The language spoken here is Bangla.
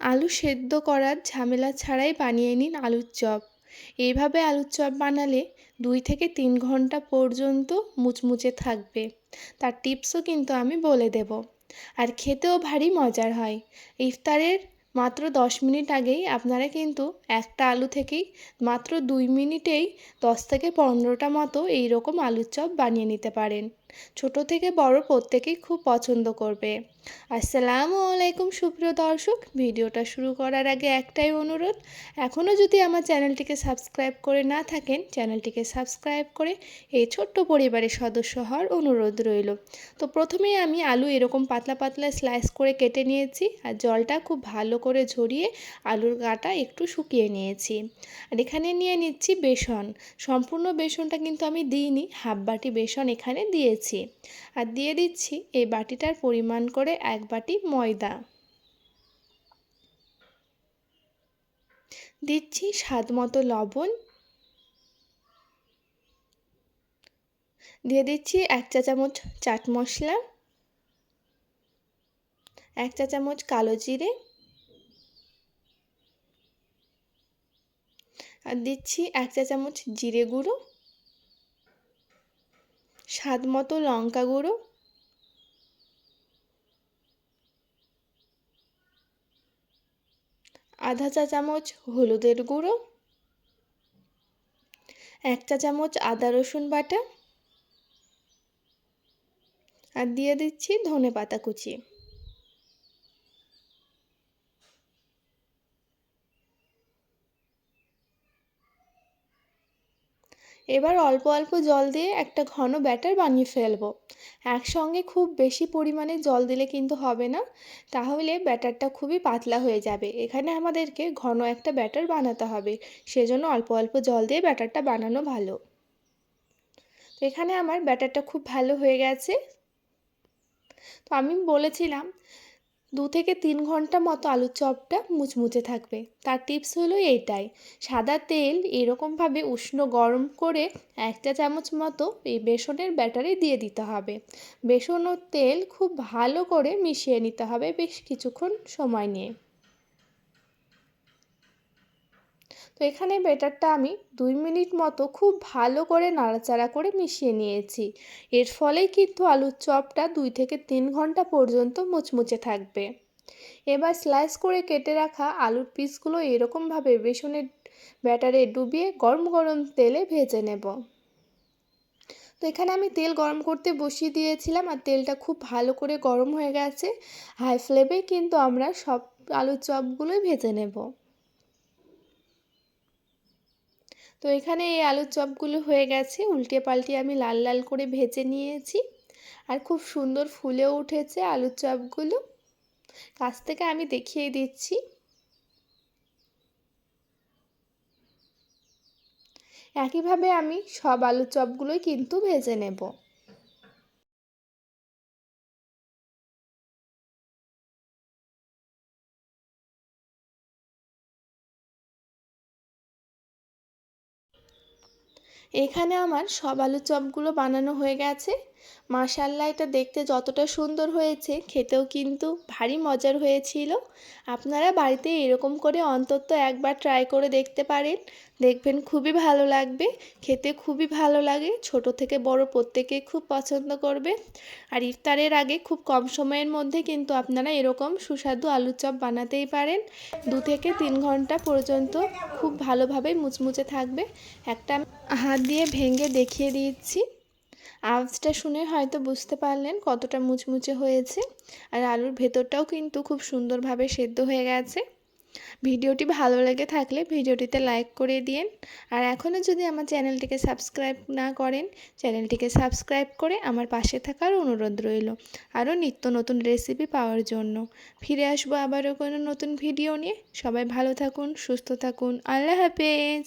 আলু সেদ্ধ করার ঝামেলা ছাড়াই বানিয়ে নিন আলুর চপ। এইভাবে আলুর চপ বানালে দুই থেকে তিন ঘণ্টা পর্যন্ত মুচমুচে থাকবে। তার টিপসও কিন্তু আমি বলে দেব। আর খেতেও ভারী মজার হয়। ইফতারের মাত্র দশ মিনিট আগেই আপনারা কিন্তু একটা আলু থেকেই মাত্র দুই মিনিটেই দশ থেকে পনেরোটা মতো এই রকম আলুর চপ বানিয়ে নিতে পারেন। ছোট থেকে বড় প্রত্যেকেই খুব পছন্দ করবে। আসসালামু আলাইকুম, সুপ্রিয় দর্শক। ভিডিওটা শুরু করার আগে একটাই অনুরোধ এখনও যদি আমার চ্যানেলটিকে সাবস্ক্রাইব করে না থাকেন, চ্যানেলটিকে সাবস্ক্রাইব করে এই ছোট্ট পরিবারের সদস্য হওয়ার অনুরোধ রইল। তো প্রথমেই আমি আলু এরকম পাতলা পাতলা স্লাইস করে কেটে নিয়েছি আর জলটা খুব ভালো করে ঝরিয়ে আলুর গাটা একটু শুকিয়ে নিয়েছি। আর এখানে নিয়ে নিচ্ছি বেসন। সম্পূর্ণ বেসনটা কিন্তু আমি দিইনি, হাফ বাটি বেসন এখানে দিয়েছি। আর দিয়ে দিচ্ছি এই বাটিটার পরিমাণ করে এক বাটি ময়দা। দিচ্ছি স্বাদ মতো লবণ। দিয়ে দিচ্ছি এক চা চামচ চাট মশলা। এক চা চামচ কালো জিরে। আর দিচ্ছি এক চা চামচ জিরে গুঁড়ো। স্বাদ মতো লঙ্কা গুঁড়ো। আধা চা চামচ হলুদের গুঁড়ো। এক চা চামচ আদা রসুন বাটা। আর দিয়ে দিচ্ছি ধনে পাতা কুচি। এবার অল্প অল্প জল দিয়ে একটা ঘন ব্যাটার বানিয়ে ফেলব। একসঙ্গে খুব বেশি পরিমাণে জল দিলে কিন্তু হবে না। তাহলে ব্যাটারটা খুবই পাতলা হয়ে যাবে। এখানে আমাদেরকে ঘন একটা ব্যাটার বানাতে হবে। সেজন্য অল্প অল্প জল দিয়ে ব্যাটারটা বানানো ভালো। তো এখানে আমার ব্যাটারটা খুব ভালো হয়ে গেছে। তো আমি বলেছিলাম দু থেকে তিন ঘণ্টা মতো আলুর চপটা মুচমুচে থাকবে। তার টিপস হলো এইটাই, সাদা তেল এরকমভাবে উষ্ণ গরম করে একটা চামচ মতো এই বেসনের ব্যাটারে দিয়ে দিতে হবে। বেসন ও তেল খুব ভালো করে মিশিয়ে নিতে হবে বেশ কিছুক্ষণ সময় নিয়ে। তো এখানে ব্যাটারটা আমি দুই মিনিট মতো খুব ভালো করে নাড়াচাড়া করে মিশিয়ে নিয়েছি। এর ফলেই কিন্তু আলুর চপটা দুই থেকে তিন ঘণ্টা পর্যন্ত মুচমুচে থাকবে। এবার স্লাইস করে কেটে রাখা আলুর পিসগুলো এরকমভাবে বেসনের ব্যাটারে ডুবিয়ে গরম গরম তেলে ভেজে নেব। তো এখানে আমি তেল গরম করতে বসিয়ে দিয়েছিলাম আর তেলটা খুব ভালো করে গরম হয়ে গেছে। হাই ফ্লেমে কিন্তু আমরা সব আলুর চপগুলোই ভেজে নেব। তো এখানে এই আলুর চপগুলো হয়ে গেছে। উল্টে পাল্টে আমি লাল লাল করে ভেজে নিয়েছি। আর খুব সুন্দর ফুলেও উঠেছে আলুর চপগুলো। কাছ থেকে আমি দেখিয়ে দিচ্ছি। একইভাবে আমি সব আলুর চপগুলোই কিন্তু ভেজে নেব। এখানে আমার সব আলু চপগুলো বানানো হয়ে গেছে। মাশাল্লাহ, এটা দেখতে যতটা সুন্দর হয়েছে, খেতেও কিন্তু ভারী মজার হয়েছিল। আপনারা বাড়িতে এরকম করে অন্তত একবার ট্রাই করে দেখতে পারেন। দেখবেন খুবই ভালো লাগবে, খেতে খুবই ভালো লাগে, ছোট থেকে বড় প্রত্যেকে খুব পছন্দ করবে। আর ইফতারের আগে খুব কম সময়ের মধ্যে কিন্তু আপনারা এরকম সুস্বাদু আলুর চপ বানাতেই পারেন। দু থেকে তিন ঘণ্টা পর্যন্ত খুব ভালোভাবে মুচমুচে থাকবে। একটা হাত দিয়ে ভেঙে দেখিয়ে দিচ্ছি। আওয়াজটা শুনে হয়তো বুঝতে পারলেন কতটা মুচমুচে হয়েছে। আর আলুর ভেতরটাও কিন্তু খুব সুন্দরভাবে সেদ্ধ হয়ে গেছে। ভিডিওটি ভালো লেগে থাকলে ভিডিওটিতে লাইক করে দিন আর এখনও যদি আমার চ্যানেলটিকে সাবস্ক্রাইব না করেন, চ্যানেলটিকে সাবস্ক্রাইব করে আমার পাশে থাকার অনুরোধ রইল। আরও নিত্য নতুন রেসিপি পাওয়ার জন্য। ফিরে আসব আবারও কোনো নতুন ভিডিও নিয়ে। সবাই ভালো থাকুন, সুস্থ থাকুন। আল্লাহ হাফেজ!